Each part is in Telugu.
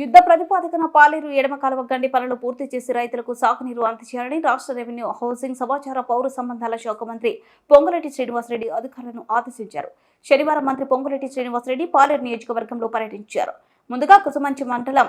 యుద్ధ ప్రతిపాదికన పాలేరు ఎడమ కాలువ గండి పనులు పూర్తి చేసి రైతులకు సాగునీరు అందజేయాలని రాష్ట్ర రెవెన్యూ హౌసింగ్ సమాచార పౌర సంబంధాల శాఖ మంత్రి పొంగులేటి శ్రీనివాసరెడ్డి అధికారులను ఆదేశించారు. శనివారం మంత్రి పొంగులేటి శ్రీనివాసరెడ్డి పాలేరు నియోజకవర్గంలో పర్యటించారు. ముందుగా కుసుమంచి మండలం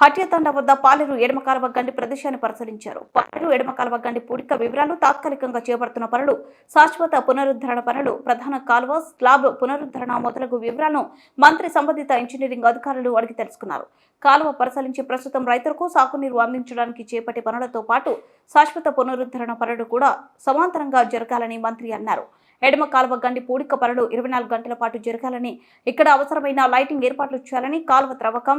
హట్యతండ వద్ద పాలేరు ఎడమకాలవ గండి ప్రదేశాన్ని పరిశీలించారు. పాలేరు ఎడమకాలవ గండి పూడిక వివరాలు తాత్కాలికంగా చేపడుతున్న పనులు శాశ్వత పునరుద్ధరణ పనులు ప్రధాన కాలువ స్లాబ్ పునరుద్ధరణ మొదలగు వివరాలను మంత్రి సంబంధిత ఇంజనీరింగ్ అధికారులు అడిగి తెలుసుకున్నారు. కాలువ పరిశీలించి ప్రస్తుతం రైతులకు సాగునీరు అందించడానికి చేపట్టే పనులతో పాటు శాశ్వత పునరుద్ధరణ పనులు కూడా సమాంతరంగా జరగాలని మంత్రి అన్నారు. ఎడమ కాలువ గండి పూడిక పనులు ఇరవై నాలుగు గంటల పాటు జరగాలని ఇక్కడ అవసరమైన లైటింగ్ ఏర్పాట్లు చేయాలని కాలువ త్రవ్వకం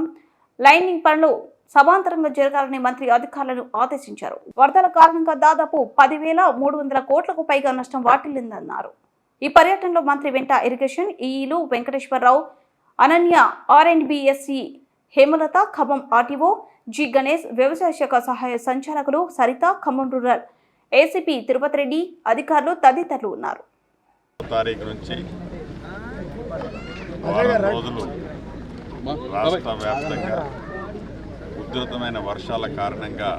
లైనింగ్ పనులు సమాంతరంగా జరగాలని మంత్రి అధికారులను ఆదేశించారు. వరదల కారణంగా దాదాపు పదివేల మూడు వందల కోట్లకు పైగా నష్టం వాటిల్లిందన్నారు. ఈ పర్యటనలో మంత్రి వెంట irrigation ఈఈలు Venkateswara Rao Ananya R and BSC Hemalatha Khammam RTO G Ganesh వ్యవసాయ శాఖ సహాయ సంచాలకులు సరిత ఖమ్మం రూరల్ ఏసీపీ తిరుపతి రెడ్డి అధికారులు తదితరులు ఉన్నారు. తారీఖు నుంచి రాష్ట్ర వ్యాప్తంగా ఉధృతమైన వర్షాల కారణంగా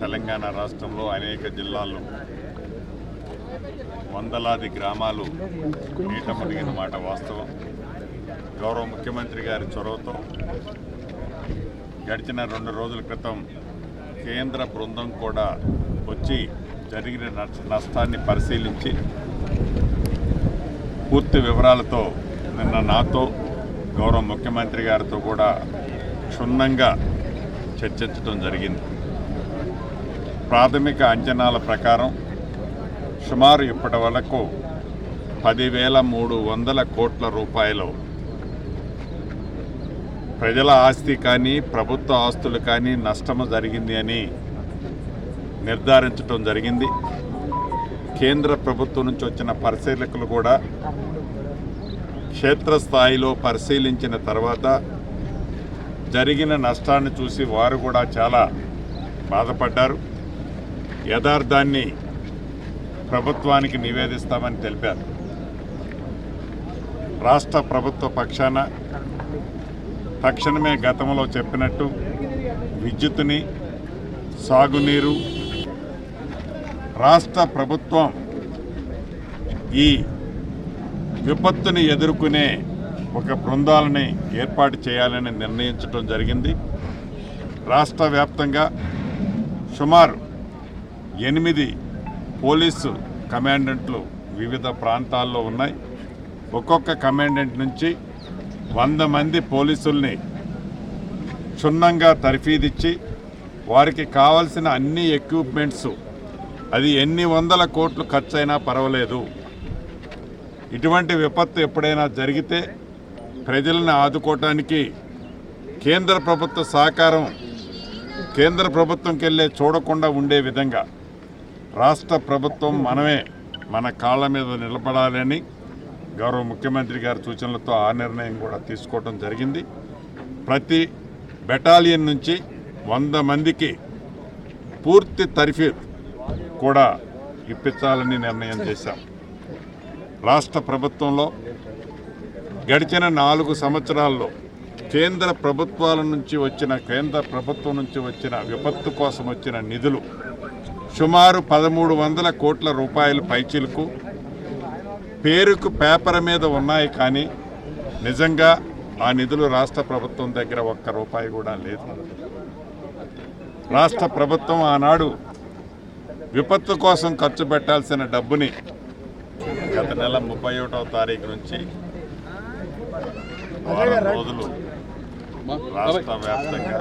తెలంగాణ రాష్ట్రంలో అనేక జిల్లాల్లో వందలాది గ్రామాలు నీట మునిగిన మాట వాస్తవం. గౌరవ ముఖ్యమంత్రి గారి చొరవతో గడిచిన రెండు రోజుల క్రితం కేంద్ర బృందం కూడా వచ్చి జరిగిన నష్ట- నష్టాన్ని పరిశీలించి పూర్తి వివరాలతో నిన్న నాతో గౌరవ ముఖ్యమంత్రి గారితో కూడా క్షుణ్ణంగా చర్చించడం జరిగింది. ప్రాథమిక అంచనాల ప్రకారం సుమారు ఇప్పటి వరకు పదివేల మూడు వందల కోట్ల రూపాయలు ప్రజల ఆస్తి కానీ ప్రభుత్వ ఆస్తులు కానీ నష్టము జరిగింది అని నిర్ధారించడం జరిగింది. కేంద్ర ప్రభుత్వం నుంచి వచ్చిన పరిశీలకులు కూడా క్షేత్రస్థాయిలో పరిశీలించిన తర్వాత జరిగిన నష్టాన్ని చూసి వారు కూడా చాలా బాధపడ్డారు. యథార్థాన్ని ప్రభుత్వానికి నివేదిస్తామని తెలిపారు. రాష్ట్ర ప్రభుత్వ పక్షాన తక్షణమే గతంలో చెప్పినట్టు విద్యుత్తుని సాగునీరు రాష్ట్ర ప్రభుత్వం ఈ విపత్తుని ఎదుర్కొనే ఒక బృందాలని ఏర్పాటు చేయాలని నిర్ణయించడం జరిగింది. రాష్ట్ర వ్యాప్తంగా సుమారు ఎనిమిది పోలీసు కమాండెంట్లు వివిధ ప్రాంతాల్లో ఉన్నాయి. ఒక్కొక్క కమాండెంట్ నుంచి వంద మంది పోలీసుల్ని క్షుణ్ణంగా తర్ఫీదిచ్చి వారికి కావలసిన అన్ని ఎక్విప్మెంట్స్ అది ఎన్ని వందల కోట్లు ఖర్చయినా పర్వాలేదు. ఇటువంటి విపత్తు ఎప్పుడైనా జరిగితే ప్రజలను ఆదుకోవటానికి కేంద్ర ప్రభుత్వ సహకారం కేంద్ర ప్రభుత్వంకి వెళ్ళే చూడకుండా ఉండే విధంగా రాష్ట్ర ప్రభుత్వం మనమే మన కాళ్ళ మీద నిలబడాలని గౌరవ ముఖ్యమంత్రి గారి సూచనలతో ఆ నిర్ణయం కూడా తీసుకోవడం జరిగింది. ప్రతి బెటాలియన్ నుంచి వంద మందికి పూర్తి తర్ఫీద్ కూడా ఇప్పించాలని నిర్ణయం చేశాం. రాష్ట్ర ప్రభుత్వంలో గడిచిన నాలుగు సంవత్సరాల్లో కేంద్ర ప్రభుత్వాల నుంచి వచ్చిన కేంద్ర ప్రభుత్వం నుంచి వచ్చిన విపత్తు కోసం వచ్చిన నిధులు సుమారు పదమూడు వందల కోట్ల రూపాయల పైచీలకు. పేరుకు పేపర్ మీద ఉన్నాయి కానీ నిజంగా ఆ నిధులు రాష్ట్ర ప్రభుత్వం దగ్గర ఒక్క రూపాయి కూడా లేదు. రాష్ట్ర ప్రభుత్వం ఆనాడు విపత్తు కోసం ఖర్చు పెట్టాల్సిన డబ్బుని గత నెల ముప్పై ఒకటవ తారీఖు నుంచి వారం రోజులు రాష్ట్ర వ్యాప్తంగా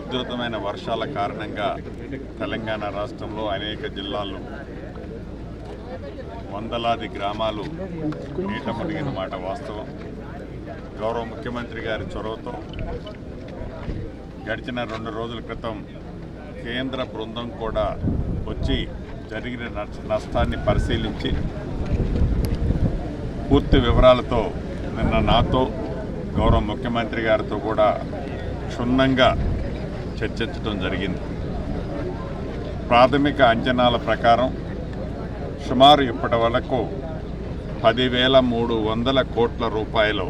ఉధృతమైన వర్షాల కారణంగా తెలంగాణ రాష్ట్రంలో అనేక జిల్లాల్లో వందలాది గ్రామాలు నీట మునిగిన మాట వాస్తవం. గౌరవ ముఖ్యమంత్రి గారి చొరవతో గడిచిన రెండు రోజుల క్రితం కేంద్ర బృందం కూడా వచ్చి జరిగిన నష్టాన్ని పరిశీలించి పూర్తి వివరాలతో నిన్న నాతో గౌరవ ముఖ్యమంత్రి గారితో కూడా క్షుణ్ణంగా చర్చించడం జరిగింది. ప్రాథమిక అంచనాల ప్రకారం సుమారు ఇప్పటి వరకు పదివేల మూడు వందల కోట్ల రూపాయలు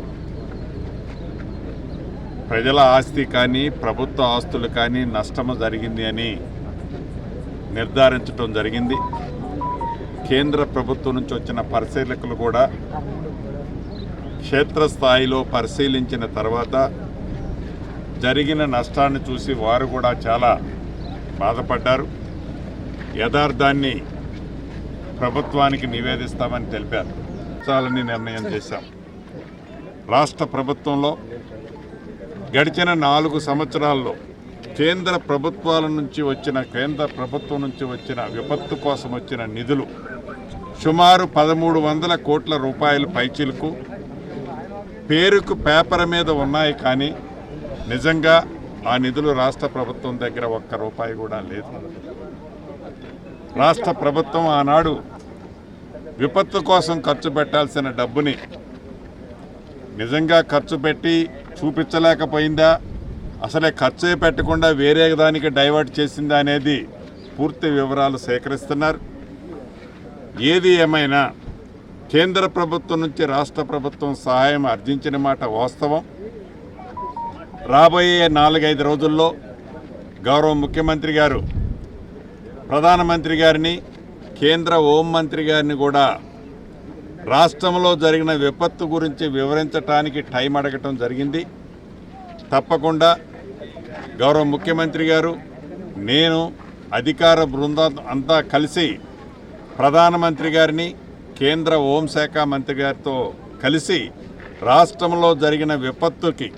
ప్రజల ఆస్తి కానీ ప్రభుత్వ ఆస్తులు కానీ నష్టము జరిగింది అని నిర్ధారించడం జరిగింది. కేంద్ర ప్రభుత్వం నుంచి వచ్చిన పరిశీలకులు కూడా క్షేత్రస్థాయిలో పరిశీలించిన తర్వాత జరిగిన నష్టాన్ని చూసి వారు కూడా చాలా బాధపడ్డారు. యథార్థాన్ని ప్రభుత్వానికి నివేదిస్తామని తెలిపారు. చాలని నిర్ణయం చేశాం. రాష్ట్ర ప్రభుత్వంలో గడిచిన నాలుగు సంవత్సరాల్లో కేంద్ర ప్రభుత్వాల నుంచి వచ్చిన కేంద్ర ప్రభుత్వం నుంచి వచ్చిన విపత్తు కోసం వచ్చిన నిధులు సుమారు పదమూడు వందల కోట్ల రూపాయల పైచిలకు. పేరుకు పేపర్ మీద ఉన్నాయి కానీ నిజంగా ఆ నిధులు రాష్ట్ర ప్రభుత్వం దగ్గర ఒక్క రూపాయి కూడా లేదు. రాష్ట్ర ప్రభుత్వం ఆనాడు విపత్తు కోసం ఖర్చు పెట్టాల్సిన డబ్బుని నిజంగా ఖర్చు పెట్టి చూపించలేకపోయిందా? అసలే ఖర్చు పెట్టకుండా వేరే దానికి డైవర్ట్ చేసిందా అనేది పూర్తి వివరాలు సేకరిస్తున్నారు. ఏది ఏమైనా కేంద్ర ప్రభుత్వం నుంచి రాష్ట్ర ప్రభుత్వం సహాయం అర్జించిన మాట వాస్తవం. రాబోయే నాలుగైదు రోజుల్లో గౌరవ ముఖ్యమంత్రి గారు ప్రధానమంత్రి గారిని కేంద్ర హోంమంత్రి గారిని కూడా రాష్ట్రంలో జరిగిన విపత్తు గురించి వివరించడానికి టైం అడగటం జరిగింది. తప్పకుండా గౌరవ ముఖ్యమంత్రి గారు నేను అధికార బృందం అంతా కలిసి ప్రధానమంత్రి గారిని కేంద్ర హోంశాఖ మంత్రి గారితో కలిసి రాష్ట్రంలో జరిగిన విపత్తుకి